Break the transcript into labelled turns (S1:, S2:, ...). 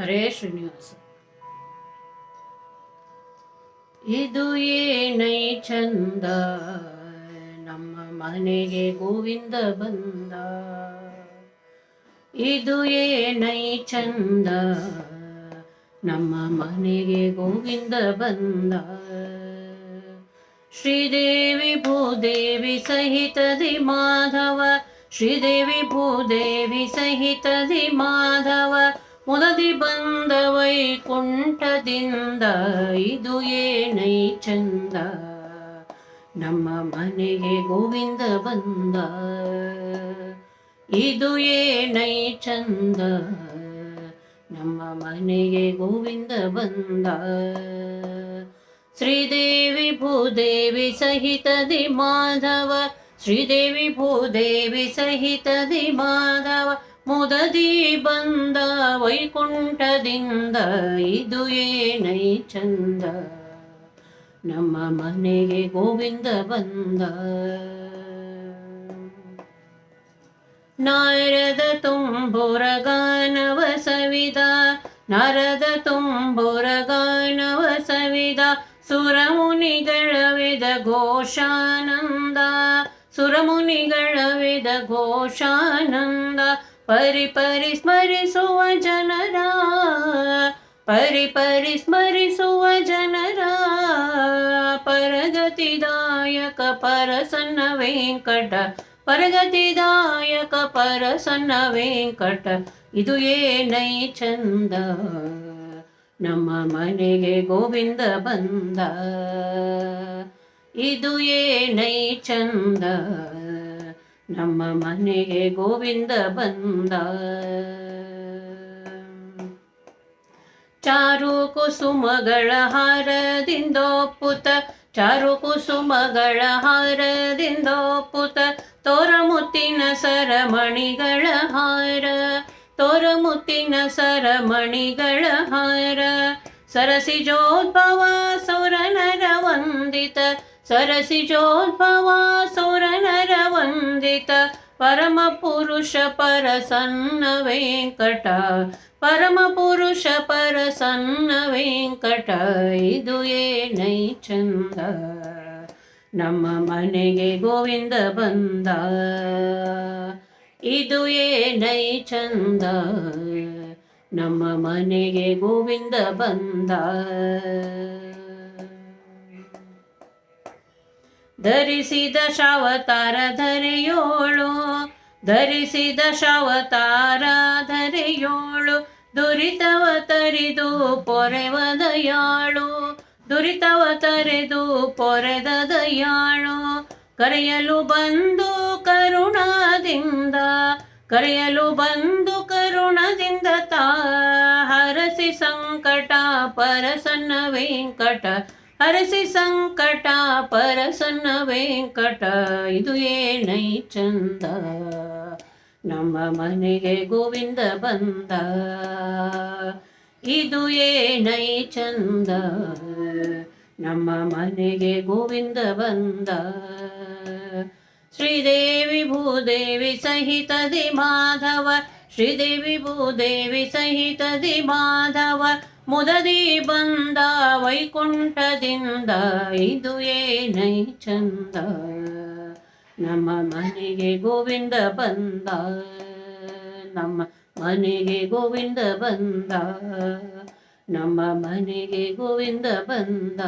S1: ಹರೇ ಶ್ರೀನಿವಾಸ ಇದು ಏನೈ ಚಂದ? ನಮ್ಮ ಮನೆಗೆ ಗೋವಿಂದ ಬಂದ. ಇದು ಏನೈ ಚಂದ? ನಮ್ಮ ಮನೆಗೆ ಗೋವಿಂದ ಬಂದ. ಶ್ರೀದೇವಿ ಭೂದೇವಿ ಸಹಿತದಿ ಮಾಧವ. ಶ್ರೀದೇವಿ ಭೂದೇವಿ ಸಹಿತದಿ ಮಾಧವ. ಮುದದಿ ಬಂದ ವೈಕುಂಠದಿಂದ ಇದು ಏನೈ ಚಂದ? ನಮ್ಮ ಮನೆಗೆ ಗೋವಿಂದ ಬಂದ. ಇದು ಏನೈ ಚಂದ? ನಮ್ಮ ಮನೆಗೆ ಗೋವಿಂದ ಬಂದ. ಶ್ರೀದೇವಿ ಭೂದೇವಿ ಸಹಿತದಿ ಮಾಧವ. ಶ್ರೀದೇವಿ ಭೂದೇವಿ ಸಹಿತದಿ ಮಾಧವ. ಮುದದಿ ಬಂದ ವೈಕುಂಠದಿಂದ ಇದು ಏನೈ ಚಂದ? ನಮ್ಮ ಮನೆಗೆ ಗೋವಿಂದ ಬಂದ. ನಾರದ ತುಂಬುರ ಗಾನವ ಸವಿದ, ನರದ ತುಂಬುರ ಗಾನವ ಸವಿದ ಸುರಮುನಿಗಳ ವೇದ ಘೋಷಾನಂದ ಸುರಮುನಿಗಳ ವೇದ ಘೋಷಾನಂದ ಪರಿ ಪರಿ ಸ್ಮರಿಸುವ ಜನರ, ಪರಿ ಪರಿ ಸ್ಮರಿಸುವ ಜನರ, ಪರಗತಿದಾಯಕ ಪರಸನ್ನ ವೆಂಕಟ, ಪರಗತಿದಾಯಕ ಪರಸನ್ನ ವೆಂಕಟ, ಇದು ಏನೈ ಚಂದ? ನಮ್ಮ ಮನೆಗೆ ಗೋವಿಂದ ಬಂದ, ಇದು ಏನೈ ಚಂದ? ನಮ್ಮ ಮನೆಗೆ ಗೋವಿಂದ ಬಂದ. ಚಾರು ಕುಸುಮಗಳ ಹಾರದಿಂದೋಪುತ ಚಾರು ಕುಸುಮಗಳ ಹಾರದಿಂದೋಪುತ ತೋರ ಮುತ್ತಿನ ಸರಮಣಿಗಳ ಹಾರ, ತೋರಮುತ್ತಿನ ಸರಮಣಿಗಳ ಹಾರ. ಸರಸಿಜೋದ್ಭವ ಸೌರನರ ವಂದಿತ ಸರಸಿಜೋದ್ಭವ ಸುರನರ ವಂದಿತ ಪರಮ ಪುರುಷ ಪರಸನ್ನ ವೆಂಕಟ. ಪರಮ ಪುರುಷ ಪರಸನ್ನ ವೆಂಕಟ, ಇದು ಏನೈ ಚಂದ? ನಮ್ಮ ಮನೆಗೆ ಗೋವಿಂದ ಬಂದ, ಇದು ಏನೈ ಚಂದ? ನಮ್ಮ ಮನೆಗೆ ಗೋವಿಂದ ಬಂದ. ಧರಿಸಿದ ಶಾವತಾರ ಧರೆಯೋಳು, ಧರಿಸಿದ ಶಾವತಾರ ಧರೆಯೋಳು, ದುರಿತವ ತರಿದು ಪೊರೆವ ದಯಾಳು ದುರಿತವ ತರೆದು ಪೊರೆದ ದಯಾಳು ಕರೆಯಲು ಬಂದು ಕರುಣದಿಂದ, ಕರೆಯಲು ಬಂದು ಕರುಣದಿಂದ ತಾ ಹರಸಿ ಸಂಕಟ, ಪರಸನ್ನ ವೆಂಕಟ ಹರಸಿ ಸಂಕಟ, ಪರಸನ್ನ ವೆಂಕಟ, ಇದು ಏನೈ ಚಂದ? ನಮ್ಮ ಮನೆಗೆ ಗೋವಿಂದ ಬಂದ, ಇದು ಏನೈ ಚಂದ? ನಮ್ಮ ಮನೆಗೆ ಗೋವಿಂದ ಬಂದ, ಶ್ರೀದೇವಿ ಭೂದೇವಿ ಸಹಿತದಿ ಮಾಧವ, ಶ್ರೀದೇವಿ ಭೂದೇವಿ ಸಹಿತದಿ ಮಾಧವ ಮುದದಿ ಬಂದ ವೈಕುಂಠದಿಂದ ಇದು ಏನೈ ಚಂದ? ನಮ್ಮ ಮನೆಗೆ ಗೋವಿಂದ ಬಂದ, ನಮ್ಮ ಮನೆಗೆ ಗೋವಿಂದ ಬಂದ, ನಮ್ಮ ಮನೆಗೆ ಗೋವಿಂದ ಬಂದ.